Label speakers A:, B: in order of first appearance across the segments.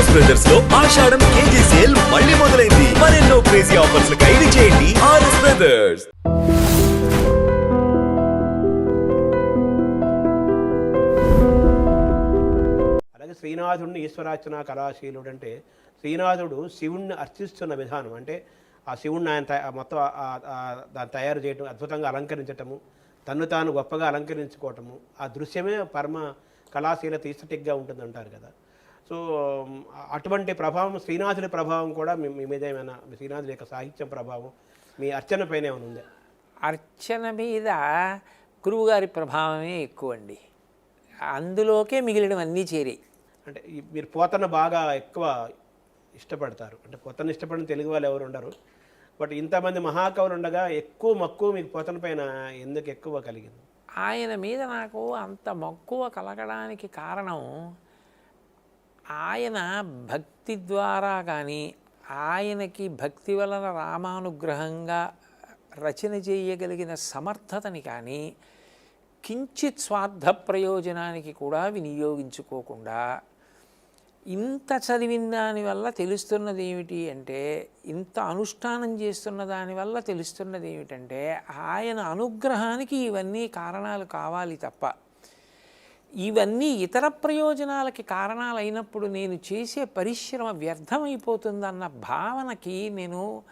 A: RS బ్రదర్స్లో ఆషాఢం KG sale మళ్ళీ మొదలైంది. మరెన్నో క్రేజీ ఆఫర్స్ ఖైదు చేయండి ఆర్ఎస్ బ్రదర్స్
B: అలాగే శ్రీనాథుడిని ఈశ్వరార్చన కళాశీలుడు అంటే శ్రీనాథుడు శివుణ్ణి అర్చిస్తున్న విధానం. అంటే ఆ శివుణ్ణి ఆయన మొత్తం దాన్ని తయారు చేయటం అద్భుతంగా అలంకరించటము తన్ను తాను గొప్పగా అలంకరించుకోవటము ఆ దృశ్యమే పరమ కళాశీలత ఈస్థటిక్గా ఉంటుంది అంటారు కదా. సో అటువంటి ప్రభావం శ్రీనాథుడి ప్రభావం కూడా మీ మీ మీద ఏమైనా శ్రీనాథుడి యొక్క సాహిత్యం ప్రభావం మీ అర్చన పైన ఏమైనా ఉందా?
C: అర్చన మీద గురువుగారి ప్రభావమే ఎక్కువ అండి అందులోకే మిగిలినవన్నీ చేరి.
B: అంటే మీరు పోతన బాగా ఎక్కువ ఇష్టపడతారు. అంటే పోతన ఇష్టపడిన తెలుగు వాళ్ళు ఎవరు ఉండరు. బట్ ఇంతమంది మహాకవులు ఉండగా ఎక్కువ మక్కువ మీకు పోతన పైన ఎందుకు ఎక్కువ కలిగింది?
C: ఆయన మీద నాకు అంత మక్కువ కలగడానికి కారణం ఆయన భక్తి ద్వారా కానీ ఆయనకి భక్తి వలన రామానుగ్రహంగా రచన చేయగలిగిన సమర్థతని కానీ కించిత్ స్వార్థ ప్రయోజనానికి కూడా వినియోగించుకోకుండా ఇంత చదివిన దానివల్ల తెలుస్తున్నది ఏమిటి అంటే ఇంత అనుష్ఠానం చేస్తున్న దానివల్ల తెలుస్తున్నది ఏమిటంటే ఆయన అనుగ్రహానికి ఇవన్నీ కారణాలు కావాలి తప్ప ఇవన్నీ ఇతర ప్రయోజనాలకి కారణాలైనప్పుడు నేను చేసే పరిశ్రమ వ్యర్థమైపోతుందన్న భావనకి నేను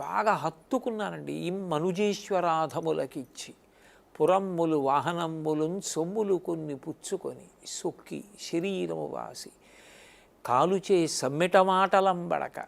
C: బాగా హత్తుకున్నానండి. ఇమ్మనుజేశ్వరాధములకిచ్చి పురమ్ములు వాహనమ్ములు సొమ్ములు కొన్ని పుచ్చుకొని సొక్కి శరీరము వాసి కాలుచే సమ్మిటమాటలంబడక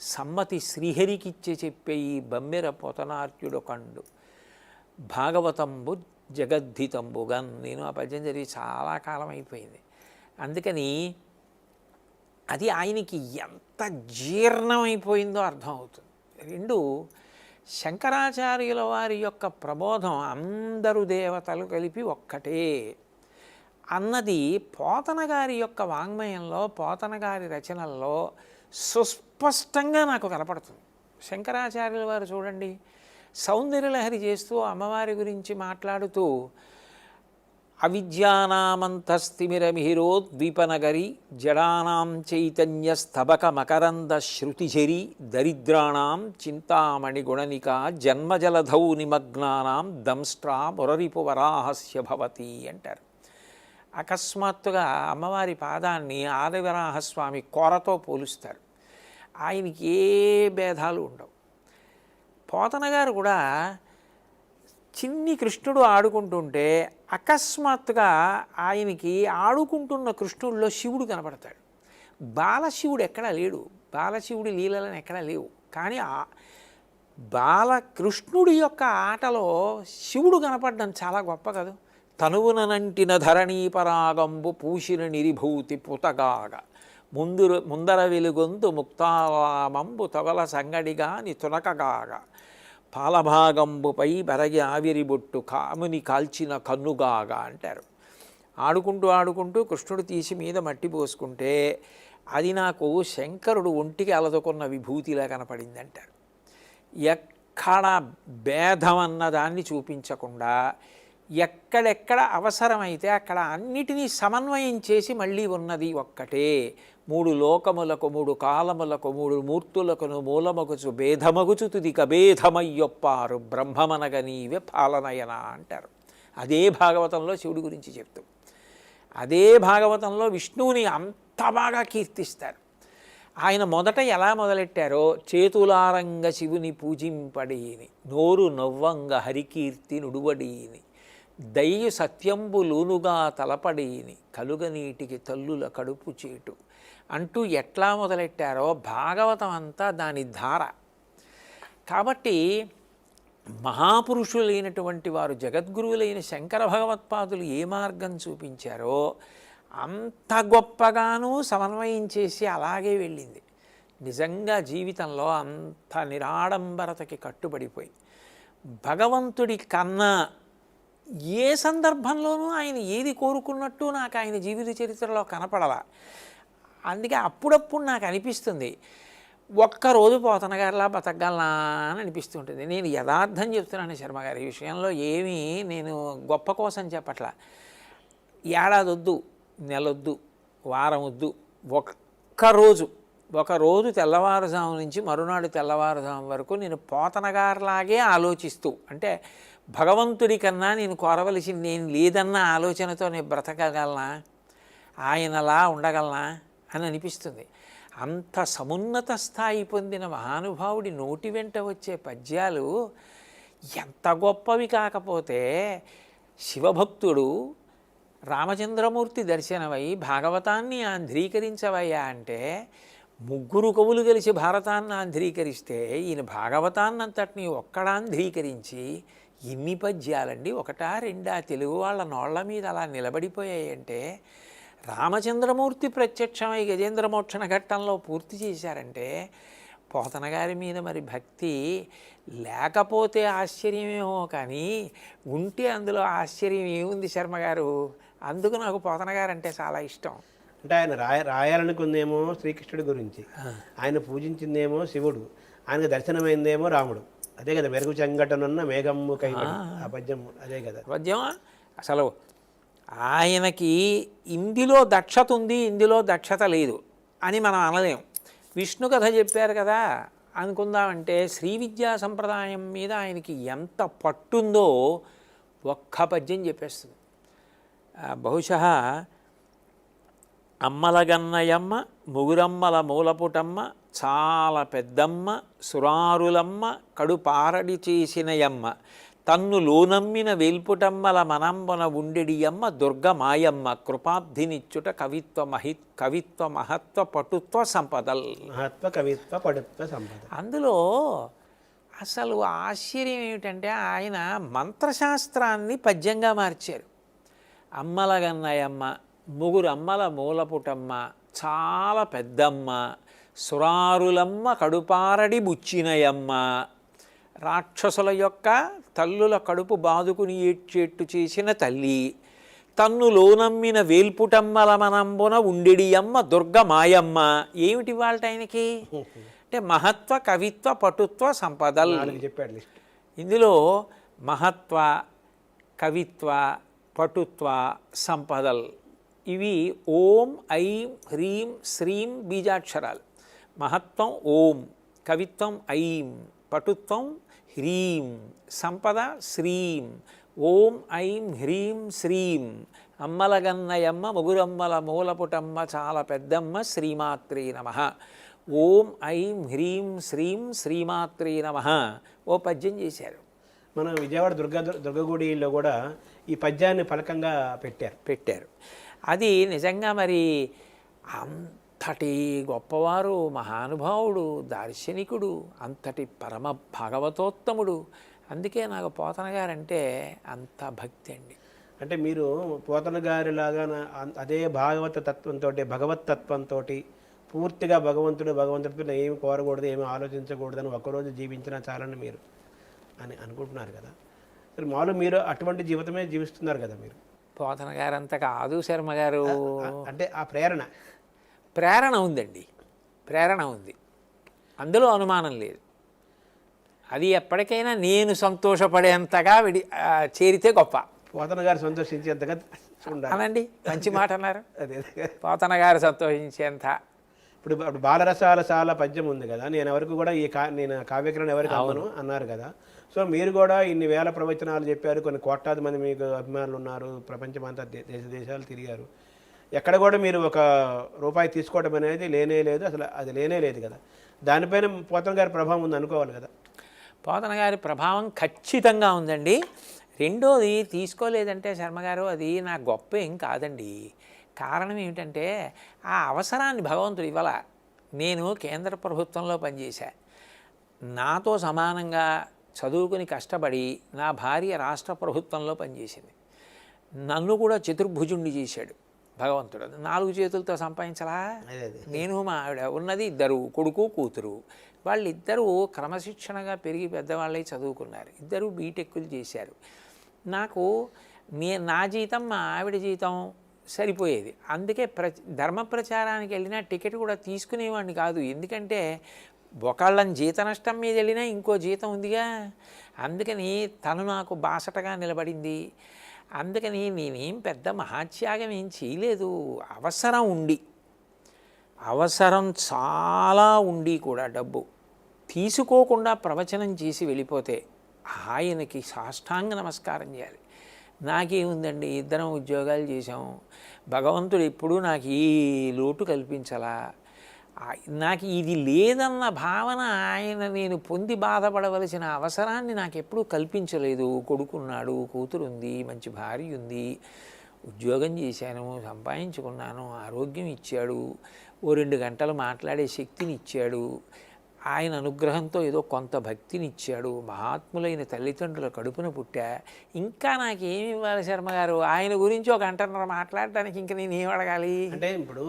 C: సమ్మతి శ్రీహరికిచ్చే చెప్పే ఈ బమ్మెర పొతనార్యుడు కండు భాగవతంబు జగద్ధితంబుగన్ నేను ఆ పద్యం జరిగి చాలా కాలం అయిపోయింది. అందుకని అది ఆయనకి ఎంత జీర్ణమైపోయిందో అర్థమవుతుంది రెండు శంకరాచార్యుల వారి యొక్క ప్రబోధం అందరు దేవతలు కలిపి ఒక్కటే. అన్నది పోతన గారి యొక్క వాంగ్మయంలో పోతన గారి రచనల్లో సుస్పష్టంగా నాకు కనపడుతుంది. శంకరాచార్యుల వారు చూడండి సౌందర్యలహరి చేస్తూ అమ్మవారి గురించి మాట్లాడుతూ అవిద్యానామంతస్తిమిరమిహిరోద్వీపనగరి జడానాం చైతన్య స్తబక మకరంద శృతిఝరి దరిద్రాణం చింతామణి గుణనిక జన్మజలధౌ నిమగ్నానాం దంస్ట్రా మురరిపు వరాహస్య భవతి అంటారు. అకస్మాత్తుగా అమ్మవారి పాదాన్ని ఆదివరాహస్వామి కొరతో పోలుస్తారు. ఆయనకి ఏ భేదాలు ఉండవు. పోతన గారు కూడా చిన్ని కృష్ణుడు ఆడుకుంటుంటే అకస్మాత్తుగా ఆయనకి ఆడుకుంటున్న కృష్ణుడిలో శివుడు కనపడతాడు. బాలశివుడు ఎక్కడా లేడు. బాలశివుడి లీలలను ఎక్కడా లేవు. కానీ ఆ బాలకృష్ణుడి యొక్క ఆటలో శివుడు కనపడడం చాలా గొప్ప కదా. తనువుననంటిన ధరణీ పరాగంబు పూసిన నిరిభూతి పుతగాగ. ముందు ముందర వెలుగొందు ముక్తారామంబు తొగల సంగడిగాని తునకగాగ. పాలభాగంబుపై బరగి ఆవిరిబొట్టు కాముని కాల్చిన కన్నుగాగా అంటారు. ఆడుకుంటూ ఆడుకుంటూ కృష్ణుడు తీసి మీద మట్టి పోసుకుంటే అది నాకు శంకరుడు ఒంటికి అలదుకున్న విభూతిలా కనపడింది అంటారు ఎక్కడ భేదం అన్న దాన్ని చూపించకుండా ఎక్కడెక్కడ అవసరమైతే అక్కడ అన్నిటినీ సమన్వయం చేసి మళ్ళీ ఉన్నది ఒక్కటే మూడు లోకములకు మూడు కాలములకు మూడు మూర్తులకును మూలమగుచు భేదమగుచు తుదిక భేదమయ్యొప్పారు. బ్రహ్మమనగ నీవే పాలనయన అంటారు. అదే భాగవతంలో శివుడి గురించి చెప్తూ. అదే భాగవతంలో విష్ణువుని అంత బాగా కీర్తిస్తారు. ఆయన మొదట ఎలా మొదలెట్టారో చేతులారంగ శివుని పూజింపడీని నోరు నవ్వంగ హరికీర్తి నుడువడీని దయ్యు సత్యంబులూనుగా తలపడీని కలుగనీటికి తల్లుల కడుపు చేటు. అంటూ ఎట్లా మొదలెట్టారో భాగవతం అంతా దాని ధార. కాబట్టి మహాపురుషులైనటువంటి వారు జగద్గురువులైన శంకర భగవత్పాదులు ఏ మార్గం చూపించారో అంత గొప్పగానూ సమన్వయం చేసి అలాగే వెళ్ళింది. నిజంగా జీవితంలో అంత నిరాడంబరతకి కట్టుబడిపోయి భగవంతుడి కన్నా ఏ సందర్భంలోనూ ఆయన ఏది కోరుకున్నట్టు నాకు ఆయన జీవిత చరిత్రలో కనపడలా. అందుకే అప్పుడప్పుడు నాకు అనిపిస్తుంది ఒక్కరోజు పోతన గారిలా బతకగలనా అని అనిపిస్తుంటుంది. నేను యథార్థం చెప్తున్నాను శర్మ గారి ఈ విషయంలో ఏమీ నేను గొప్ప కోసం చెప్పట్లా. ఏడాది వద్దు నెలొద్దు వారం వద్దు ఒక్కరోజు ఒక రోజు తెల్లవారుజాము నుంచి మరునాడు తెల్లవారుజాము వరకు నేను పోతనగారిలాగే ఆలోచిస్తూ అంటే భగవంతుడి కన్నా నేను కోరవలసింది నేను లేదన్న ఆలోచనతో నేను బ్రతకగలనా? ఆయనలా ఉండగలనా? అని అనిపిస్తుంది. అంత సమున్నత స్థాయి పొందిన మహానుభావుడి నోటి వెంట వచ్చే పద్యాలు ఎంత గొప్పవి కాకపోతే శివభక్తుడు రామచంద్రమూర్తి దర్శనమై భాగవతాన్ని ఆంధ్రీకరించవయ్యా అంటే ముగ్గురు కవులు కలిసి భారతాన్ని ఆంధ్రీకరిస్తే ఈయన భాగవతాన్నంతటిని ఒక్కడాంధ్రీకరించి ఇన్ని పద్యాలండి. ఒకటా రెండా తెలుగు వాళ్ళ నోళ్ళ మీద అలా నిలబడిపోయాయంటే రామచంద్రమూర్తి ప్రత్యక్షమై గజేంద్ర మోక్షణ ఘట్టంలో పూర్తి చేశారంటే పోతన గారి మీద మరి భక్తి లేకపోతే ఆశ్చర్యమేమో కానీ ఉంటే అందులో ఆశ్చర్యం ఏముంది శర్మ గారు? అందుకు నాకు పోతన గారు అంటే చాలా ఇష్టం.
B: అంటే ఆయన రాయ రాయాలనుకుందేమో శ్రీకృష్ణుడి గురించి. ఆయన పూజించిందేమో శివుడు. ఆయనకు దర్శనమైందేమో రాముడు. అదే కదా మెరుగు చెంగటనున్న మేఘమ్ము కైబడి ఆ. పద్యం అదే కదా.
C: పద్యం అసలు ఆయనకి ఇందులో దక్షత ఉంది ఇందులో దక్షత లేదు అని మనం అనలేం. విష్ణు కథ చెప్పారు కదా అనుకుందామంటే శ్రీ విద్యా సంప్రదాయం మీద ఆయనకి ఎంత పట్టుందో ఒక్క పద్యం చెప్పేస్తుంది. బహుశ బహుశా అమ్మలగన్నయమ్మ ముగురమ్మల మూలపుటమ్మ చాలా పెద్దమ్మ సురారులమ్మ కడుపారడి చేసినయమ్మ. తన్ను లోనమ్మిన వేల్పుటమ్మల మనంబన ఉండెడియమ్మ దుర్గ మాయమ్మ కృపాబ్ధినిచ్చుట కవిత్వ మహి కవిత్వ మహత్వ పటుత్వ సంపదల్.
B: మహత్వ కవిత్వ పడుత్వ సంపద.
C: అందులో అసలు ఆశ్చర్యం ఏమిటంటే ఆయన మంత్రశాస్త్రాన్ని పద్యంగా మార్చారు. అమ్మల గన్నయమ్మ ముగ్గురు అమ్మల మూలపుటమ్మ చాలా పెద్దమ్మ సురారులమ్మ కడుపారడి బుచ్చినయమ్మ రాక్షసుల యొక్క తల్లుల కడుపు బాదుకుని ఏడ్చేట్టు చేసిన తల్లి తన్ను లోనమ్మిన వేల్పుటమ్మల మనంబున ఉండెడియమ్మ దుర్గ మాయమ్మ. ఏమిటి వాళ్ళ ఆయనకి అంటే మహత్వ కవిత్వ పటుత్వ సంపదల్.
B: చెప్పాడు
C: ఇందులో మహత్వ కవిత్వ పటుత్వ సంపదల్. ఇవి ఓం ఐం హ్రీం శ్రీం బీజాక్షరాలు. మహత్వం ఓం కవిత్వం ఐం పటుత్వం హ్రీం సంపద శ్రీం. ఓం ఐం హ్రీం శ్రీం. అమ్మలగన్నయమ్మ ముగురమ్మల మూలపుటమ్మ చాలా పెద్దమ్మ శ్రీమాత్రే నమ. ఓం ఐం హ్రీం శ్రీం శ్రీమాత్రే నమ. ఓ పద్యం చేశారు.
B: మన విజయవాడ దుర్గా దుర్గగుడిలో కూడా ఈ పద్యాన్ని ఫలకంగా పెట్టారు.
C: పెట్టారు. అది నిజంగా మరి అంతటి గొప్పవారు మహానుభావుడు దార్శనికుడు అంతటి పరమ భాగవతోత్తముడు. అందుకే నాకు పోతన గారంటే అంత భక్తి అండి.
B: అంటే మీరు పోతన గారిలాగా అదే భాగవత తత్వంతో భగవత్ తత్వంతో పూర్తిగా భగవంతుడు భగవంతుడితో ఏమి కోరకూడదు ఏమి ఆలోచించకూడదని ఒక్కరోజు జీవించినా చాలని మీరు అని అనుకుంటున్నారు కదా. మరి మామూలు మీరు అటువంటి జీవితమే జీవిస్తున్నారు కదా మీరు.
C: పోతన గారంత కాదు శర్మ గారు.
B: అంటే ఆ ప్రేరణ.
C: ప్రేరణ ఉందండి. ప్రేరణ ఉంది. అందులో అనుమానం లేదు. అది ఎప్పటికైనా నేను సంతోషపడేంతగా విడి చేరితే గొప్ప.
B: పోతన గారు సంతోషించేంతగా
C: అనండి మంచి మాట అన్నారు.
B: అదే.
C: పోతన గారు సంతోషించేంత.
B: ఇప్పుడు ఇప్పుడు బాలరసాల సాల పద్యం ఉంది కదా నేను ఎవరికి కూడా ఈ కా నేను కావ్యకరణ ఎవరికి అమ్మను అన్నారు కదా. సో మీరు కూడా ఇన్ని వేల ప్రవచనాలు చెప్పారు కొన్ని కోట్లాది మంది మీకు అభిమానులు ఉన్నారు ప్రపంచమంతా దేశ దేశాలు తిరిగారు. ఎక్కడ కూడా మీరు ఒక రూపాయి తీసుకోవడం అనేది లేనే లేదు అసలు అది లేనే లేదు కదా. దానిపైన పోతన గారి ప్రభావం ఉంది అనుకోవాలి కదా.
C: పోతన గారి ప్రభావం ఖచ్చితంగా ఉందండి. రెండోది తీసుకోలేదంటే శర్మగారు అది నా గొప్ప ఏం కాదండి. కారణం ఏమిటంటే ఆ అవసరాన్ని భగవంతుడు ఇవ్వాల. నేను కేంద్ర ప్రభుత్వంలో పనిచేశా. నాతో సమానంగా చదువుకుని కష్టపడి నా భార్య రాష్ట్ర ప్రభుత్వంలో పనిచేసింది. నన్ను కూడా చతుర్భుజుండి చేశాడు. భగవంతుడు. నాలుగు చేతులతో సంపాదించలా? నేను మా ఆవిడ ఉన్నది ఇద్దరు కొడుకు కూతురు. వాళ్ళిద్దరూ క్రమశిక్షణగా పెరిగి పెద్దవాళ్ళై చదువుకున్నారు. ఇద్దరు బీటెక్కులు చేశారు. నాకు నే నా జీతం మా ఆవిడ జీతం సరిపోయేది. అందుకే ప్ర ధర్మ ప్రచారానికి వెళ్ళినా టికెట్ కూడా తీసుకునేవాడిని కాదు. ఎందుకంటే ఒకళ్ళని జీత నష్టం మీద వెళ్ళినా ఇంకో జీతం ఉందిగా. అందుకని తను నాకు బాసటగా నిలబడింది. అందుకని నేనేం పెద్ద మహాత్యాగం ఏం చేయలేదు. అవసరం ఉండి. అవసరం చాలా ఉండి కూడా డబ్బు. తీసుకోకుండా ప్రవచనం చేసి వెళ్ళిపోతే ఆయనకి సాష్టాంగ నమస్కారం చేయాలి. నాకేముందండి? ఇద్దరం ఉద్యోగాలు చేసాం భగవంతుడు ఎప్పుడూ నాకు ఈ లోటు కల్పించలా? నాకు ఇది లేదన్న భావన ఆయన నేను పొంది బాధపడవలసిన అవసరాన్ని నాకు ఎప్పుడూ కల్పించలేదు. కొడుకున్నాడు కూతురు ఉంది మంచి భార్య ఉంది ఉద్యోగం చేశాను సంపాదించుకున్నాను ఆరోగ్యం ఇచ్చాడు. ఓ రెండు గంటలు మాట్లాడే శక్తిని ఇచ్చాడు ఆయన అనుగ్రహంతో ఏదో కొంత భక్తిని ఇచ్చాడు మహాత్ములైన తల్లిదండ్రుల కడుపున పుట్టా. ఇంకా నాకేమి ఇవ్వాలి శర్మ గారు? ఆయన గురించి ఒక గంటన్నర మాట్లాడడానికి ఇంకా నేను ఏం అడగాలి?
B: అంటే ఇప్పుడు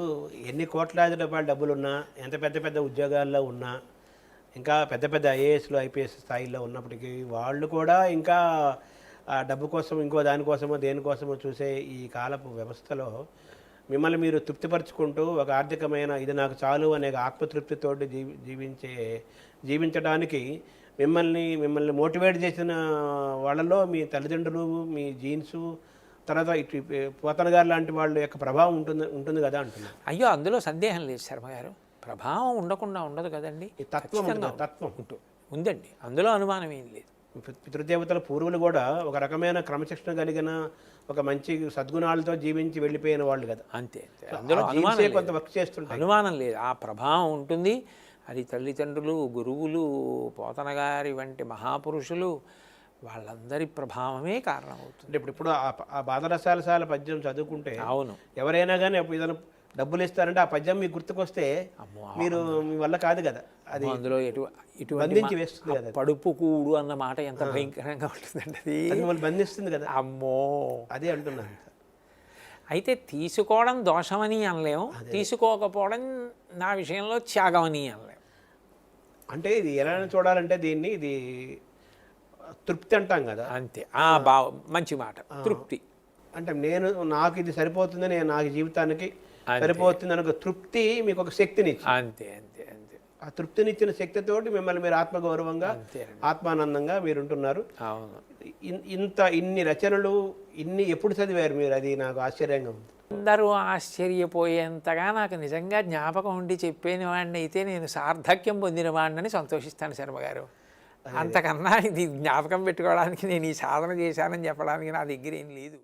B: ఎన్ని కోట్లాది రూపాయల డబ్బులు ఉన్నా ఎంత పెద్ద పెద్ద ఉద్యోగాల్లో ఉన్నా ఇంకా పెద్ద పెద్ద ఐఏఎస్లు ఐపీఎస్ స్థాయిలో ఉన్నప్పటికీ వాళ్ళు కూడా ఇంకా ఆ డబ్బు కోసం ఇంకో దానికోసమో దేనికోసమో చూసే ఈ కాలపు వ్యవస్థలో మిమ్మల్ని మీరు తృప్తిపరచుకుంటూ ఒక ఆర్థికమైన ఇది నాకు చాలు అనే ఆత్మతృప్తితో జీవి జీవించే జీవించడానికి మిమ్మల్ని మిమ్మల్ని మోటివేట్ చేసిన వాళ్ళలో మీ తల్లిదండ్రులు మీ జీన్సు తర్వాత ఇటు పోతన గారు లాంటి వాళ్ళ యొక్క ప్రభావం ఉంటుంది ఉంటుంది కదా అంటున్నాను
C: అయ్యో అందులో సందేహం లేదు శర్మ గారు. ప్రభావం ఉండకుండా ఉండదు కదండి.
B: తత్వం తత్వం
C: ఉంటుంది. ఉందండి. అందులో అనుమానం ఏం లేదు.
B: పితృదేవతల పూర్వులు కూడా ఒక రకమైన క్రమశిక్షణ కలిగిన ఒక మంచి సద్గుణాలతో జీవించి వెళ్ళిపోయిన వాళ్ళు కదా.
C: అంతే అందులో అనుమానం.
B: కొంత వర్క్ చేస్తుంటాయి.
C: అనుమానం లేదు. ఆ ప్రభావం ఉంటుంది. అది తల్లిదండ్రులు గురువులు పోతనగారి వంటి మహాపురుషులు వాళ్ళందరి ప్రభావమే కారణమవుతుంది.
B: అంటే ఇప్పుడు ఇప్పుడు ఆ ప- ఆ బాధరసాల సాల పద్యం చదువుకుంటే
C: అవును.
B: ఎవరైనా కానీ ఏదైనా డబ్బులు ఇస్తారంటే ఆ పద్యం మీకు గుర్తుకొస్తే
C: అమ్మో,
B: మీరు మీ వల్ల కాదు కదా. అది
C: అందులో ఎటు ఇటువంటి
B: బంధించి
C: మా-
B: వేస్తుంది కదా.
C: పడుపు కూడు అన్న మాట ఎంత భయంకరంగా ఉంటుందండి అది.
B: మిమ్మల్ని బంధిస్తుంది కదా.
C: అమ్మో.
B: అదే అంటున్నాను.
C: అయితే తీసుకోవడం దోషమని అనలేం తీసుకోకపోవడం నా విషయంలో త్యాగమని అనలేం
B: అంటే ఇది ఎలా చూడాలంటే దీన్ని ఇది తృప్తి అంటాం కదా.
C: అంతే. ఆ బావ మంచి మాట. తృప్తి.
B: అంటే నేను నాకు ఇది సరిపోతుంది నేను నాకు జీవితానికి
C: అంతే.
B: సరిపోతుంది అనే ఒక తృప్తి మీకు ఒక శక్తిని.
C: అంతే అంతే అంతే.
B: ఆ తృప్తినిచ్చిన శక్తితోటి మిమ్మల్ని మీరు ఆత్మగౌరవంగా ఆత్మానందంగా మీరు ఉంటున్నారు ఇంత ఇన్ని రచనలు ఇన్ని ఎప్పుడు చదివారు మీరు? అది నాకు ఆశ్చర్యంగా ఉంది.
C: అందరూ ఆశ్చర్యపోయేంతగా నాకు నిజంగా జ్ఞాపకం ఉండి చెప్పేని వాడిని అయితే నేను సార్థక్యం పొందిన వాడిని సంతోషిస్తాను శర్మ గారు. అంతకన్నా ఇది జ్ఞాపకం పెట్టుకోవడానికి నేను ఈ సాధన చేశానని చెప్పడానికి నా దగ్గర ఏం లేదు.